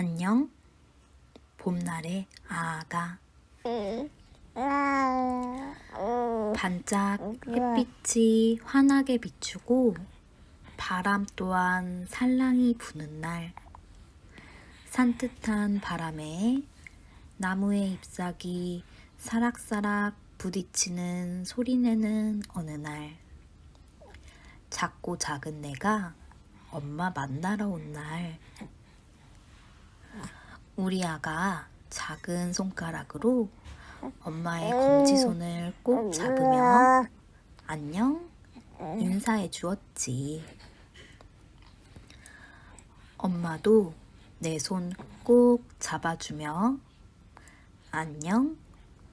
안녕. 봄날의 아가. 반짝 햇빛이 환하게 비추고 바람 또한 살랑이 부는 날. 산뜻한 바람에 나무의 잎사귀 사락사락 부딪히는 소리내는 어느 날. 작고 작은 내가 엄마 만나러 온 날 우리 아가 작은 손가락으로 엄마의 검지손을 꼭 잡으며 안녕 인사해 주었지. 엄마도 내 손 꼭 잡아주며 안녕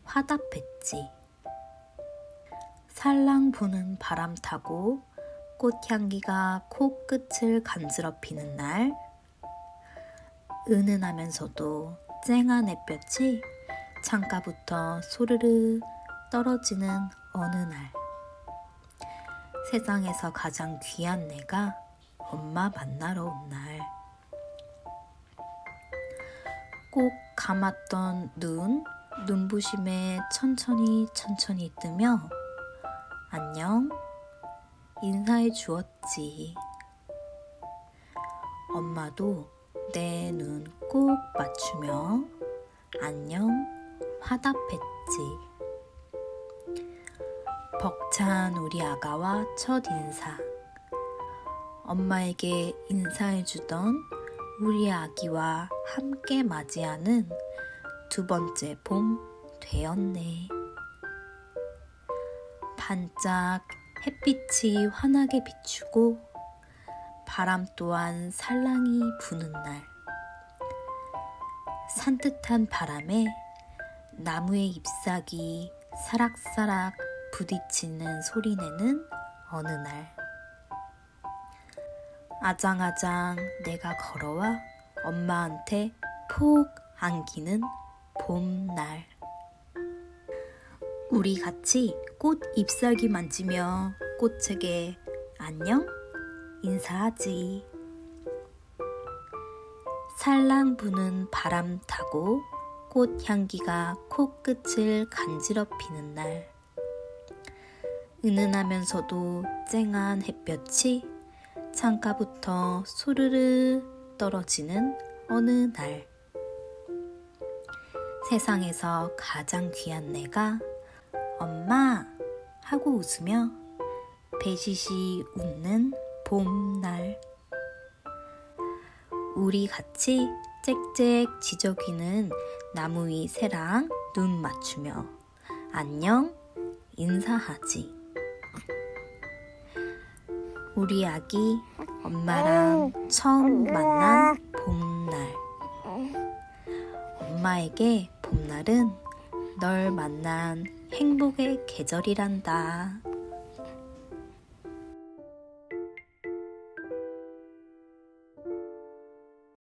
화답했지. 살랑 부는 바람 타고 꽃향기가 코끝을 간지럽히는 날 은은하면서도 쨍한 햇볕이 창가부터 소르르 떨어지는 어느 날. 세상에서 가장 귀한 내가 엄마 만나러 온 날. 꼭 감았던 눈 눈부심에 천천히 천천히 뜨며 안녕 인사해 주었지. 엄마도 내 눈 꼭 맞추며 안녕 화답했지. 벅찬 우리 아가와 첫 인사. 엄마에게 인사해주던 우리 아기와 함께 맞이하는 두 번째 봄 되었네. 반짝 햇빛이 환하게 비추고 바람 또한 살랑이 부는 날. 산뜻한 바람에 나무의 잎사귀 사락사락 부딪히는 소리내는 어느 날. 아장아장 내가 걸어와 엄마한테 푹 안기는 봄날. 우리 같이 꽃 잎사귀 만지며 꽃에게 안녕 인사하지. 살랑 부는 바람 타고 꽃 향기가 코끝을 간지럽히는 날. 은은하면서도 쨍한 햇볕이 창가부터 소르르 떨어지는 어느 날. 세상에서 가장 귀한 내가 엄마 하고 웃으며 배시시 웃는 봄날. 우리 같이 짹짹 지저귀는 나무 위 새랑 눈 맞추며 안녕 인사하지. 우리 아기 엄마랑 처음 만난 봄날. 엄마에게 봄날은 널 만난 행복의 계절이란다.